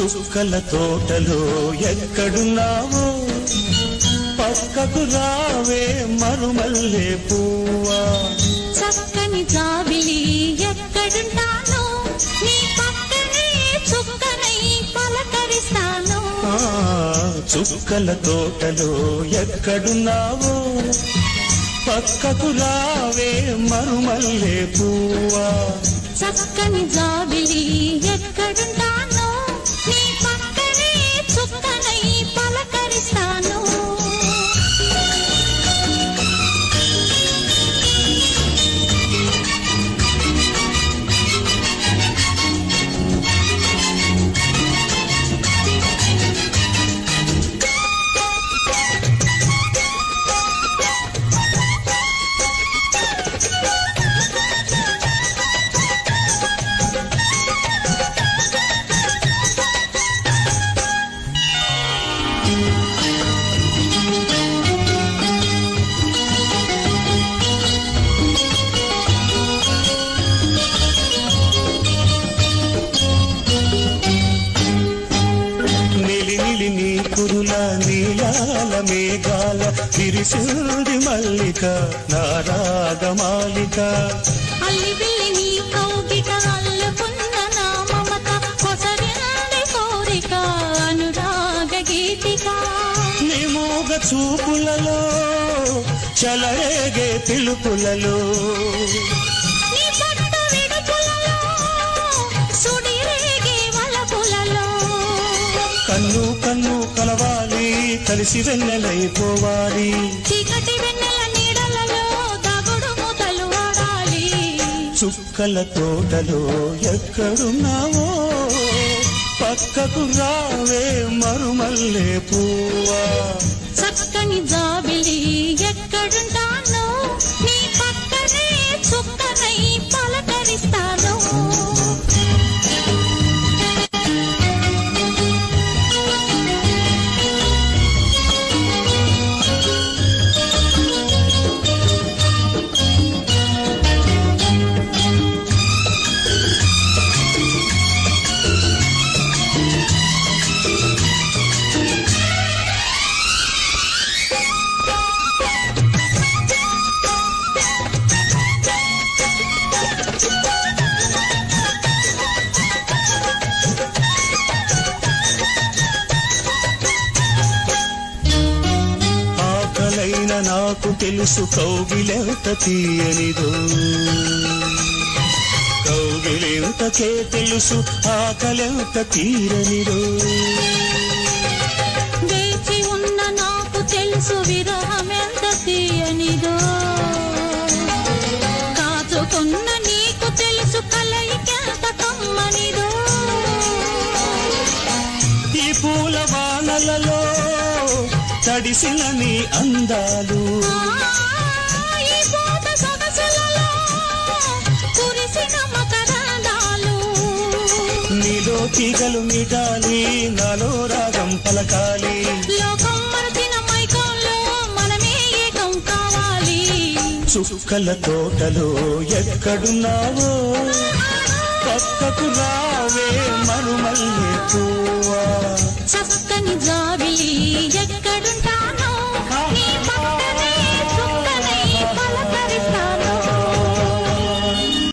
చుక్కల తోటలో ఎక్కడున్నావో? పక్కకు రావే మరుమల్లే పువ్వా? చక్కని జాబిలి ఎక్కడుంటాను? నీ పక్కనే చుక్కనై పలకరిస్తాను. ఆ, చుక్కల తోటలో ఎక్కడున్నావో? పక్కకు రావే మరుమల్లే పువ్వా? చక్కని జాబిలి ఎక్కడుంటాను? కొసరింది కోరిక అనురాగ గీతిక. నీ మూగ చూపులలో చలరేగే పిలుపులలో. కన్ను కన్ను కలవాలి కలిసి వెన్నెలైపోవాలి. చీకటి వెన్నెల నీడలలో దగుడు చుక్కల తోటలో ఎక్కడున్నావో పక్కకు రావే మరుమల్లే పువ్వా చక్కని జాబిలి ఎక్కడుంటాను నాకు తెలుసు కౌగిలెంత తీయనిదో. కౌగిలెంతకే తెలుసు ఆకలెంత తీరనిదో. వేచి ఉన్న నాకు తెలుసు విరహమెంత తీయనిదో. కాచుకున్న నీకు తెలుసు కలయికెంత కమ్మనిదో. ఈ పూల వానలలో తడిసిన నీ అందాలు. నీలో తీగలు మిటాలి నాలో రాగం పలకాలి. లోకం మరచిన మైకంలో మనమే ఏకం కావాలి. చుక్కల తోటలో ఎక్కడున్నావో? పక్కకు రావే మరుమల్లే పూవా చక్కని జాబిలి ఎక్కడుంటా